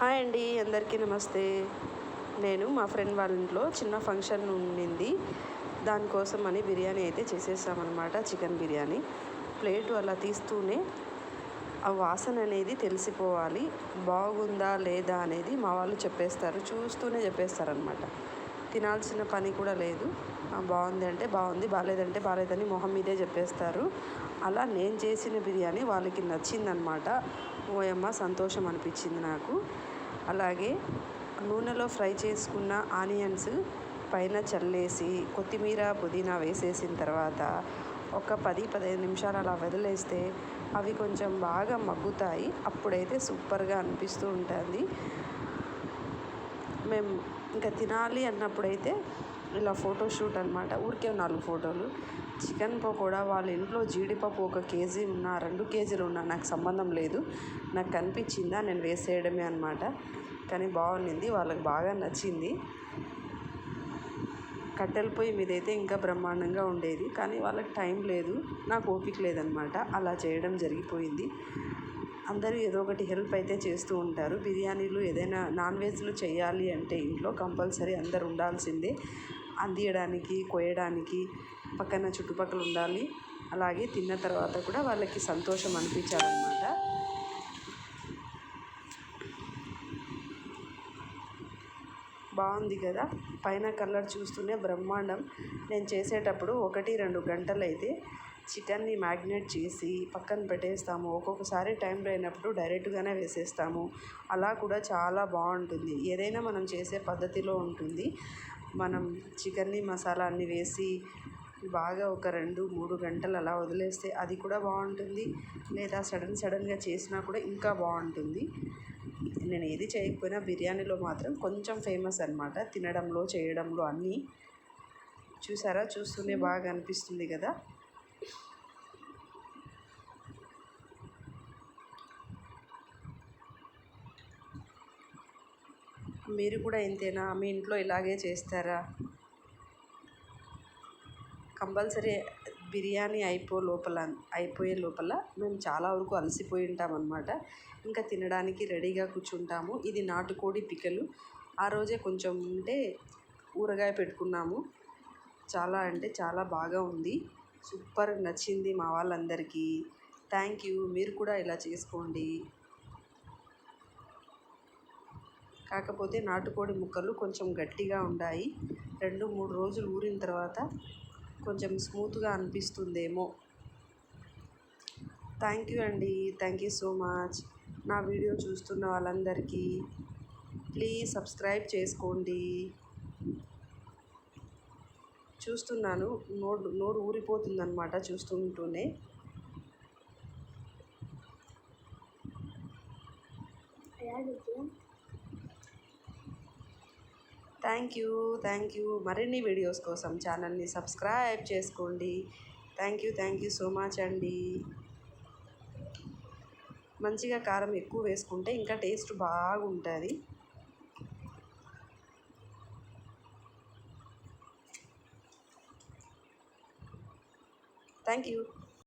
Hi అండి అందరికీ నమస్తే. నేను మా ఫ్రెండ్ వాళ్ళ ఇంట్లో చిన్న ఫంక్షన్ ఉండింది. దానికోసం అని బిర్యానీ అయితే చేసేసామన్నమాట చికెన్ బిర్యానీ. ప్లేటు అలా తీస్తూనే ఆ వాసన అనేది తెలిసిపోవాలి. బాగుందా లేదా అనేది మా వాళ్ళు చెప్పేస్తారు చూస్తూనే చెప్పేస్తారనమాట తినాల్సిన పని కూడా లేదు. బాగుంది అంటే బాగుంది బాగాలేదంటే బాగాలేదని మొహం మీదే చెప్పేస్తారు. అలా నేను చేసిన బిర్యానీ వాళ్ళకి నచ్చిందనమాట ఓయమ్మ సంతోషం అనిపించింది నాకు. అలాగే నూనెలో ఫ్రై చేసుకున్న ఆనియన్స్ పైన చల్లేసి కొత్తిమీర పుదీనా వేసేసిన తర్వాత ఒక పది పదిహేను నిమిషాలు అలా వదిలేస్తే అవి కొంచెం బాగా మగ్గుతాయి. అప్పుడైతే సూపర్గా అనిపిస్తూ ఉంటుంది. మేము ఇంకా తినాలి అన్నప్పుడైతే ఇలా ఫోటోషూట్ అనమాట ఊరికే నాలుగు ఫోటోలు. చికెన్ పకోడా వాళ్ళ ఇంట్లో జీడిపప్పు ఒక కేజీ ఉన్న రెండు కేజీలు ఉన్నా నాకు సంబంధం లేదు. నాకు కనిపించిందా నేను వేసేయడమే అనమాట కానీ బాగుండింది. వాళ్ళకి బాగా నచ్చింది. కట్టెల పొయ్యి మీద అయితే ఇంకా బ్రహ్మాండంగా ఉండేది. కానీ వాళ్ళకి టైం లేదు. నాకు ఓపిక లేదనమాట అలా చేయడం జరిగిపోయింది. అందరూ ఏదో ఒకటి హెల్ప్ అయితే చేస్తూ ఉంటారు. బిర్యానీలు ఏదైనా నాన్ వెజ్లు చేయాలి అంటే ఇంట్లో కంపల్సరీ అందరు ఉండాల్సిందే. అందియడానికి కోయడానికి పక్కన చుట్టుపక్కల ఉండాలి. అలాగే తిన్న తర్వాత కూడా వాళ్ళకి సంతోషం అనిపించాలన్నమాట. బాగుంది కదా? పైన కలర్ చూస్తూనే బ్రహ్మాండం. నేను చేసేటప్పుడు ఒకటి రెండు గంటలు అయితే చికెన్ని మ్యాగ్నేట్ చేసి పక్కన పెట్టేస్తాము. ఒక్కొక్కసారి టైం లేనప్పుడు డైరెక్ట్గానే వేసేస్తాము. అలా కూడా చాలా బాగుంటుంది. ఏదైనా మనం చేసే పద్ధతిలో ఉంటుంది. మనం చికెన్ని మసాలా అన్ని వేసి బాగా ఒక రెండు మూడు గంటలు అలా వదిలేస్తే అది కూడా బాగుంటుంది. లేదా సడన్ సడన్గా చేసినా కూడా ఇంకా బాగుంటుంది. నేను ఏది చేయకపోయినా బిర్యానీలో మాత్రం కొంచెం ఫేమస్ అనమాట తినడంలో చేయడంలో అన్నీ. చూసారా? చూస్తూనే బాగా అనిపిస్తుంది కదా? మీరు కూడా ఇంతేనా? మీ ఇంట్లో ఇలాగే చేస్తారా? కంపల్సరీ బిర్యానీ అయిపో లోపల అయిపోయే లోపల మేము చాలా వరకు అలసిపోయి ఉంటాం ఇంకా తినడానికి రెడీగా కూర్చుంటాము. ఇది నాటుకోడి పికలు. ఆ రోజే కొంచెం ఉంటే ఊరగాయ పెట్టుకున్నాము. చాలా అంటే చాలా బాగా ఉంది. సూపర్ నచ్చింది మా వాళ్ళందరికీ. Thank you. మీరు కూడా ఇలా చేసుకోండి. కాకపోతే నాటుకోడి ముక్కలు కొంచెం గట్టిగా ఉన్నాయి రెండు మూడు రోజులు ఊరిన తర్వాత కొంచెం స్మూత్గా అనిపిస్తుందేమో. థ్యాంక్ యూ అండి. Thank you so much. నా వీడియో చూస్తున్న వాళ్ళందరికీ ప్లీజ్ సబ్స్క్రైబ్ చేసుకోండి. చూస్తున్నాను. నోరు నోరు ఊరిపోతుందన్నమాట చూస్తుంటూనే. థ్యాంక్ యూ థ్యాంక్ యూ మరిన్ని వీడియోస్ కోసం ఛానల్ని సబ్స్క్రైబ్ చేసుకోండి. Thank you thank you so much అండి. మంచిగా కారం ఎక్కువ వేసుకుంటే ఇంకా టేస్ట్ బాగుంటుంది. Thank you.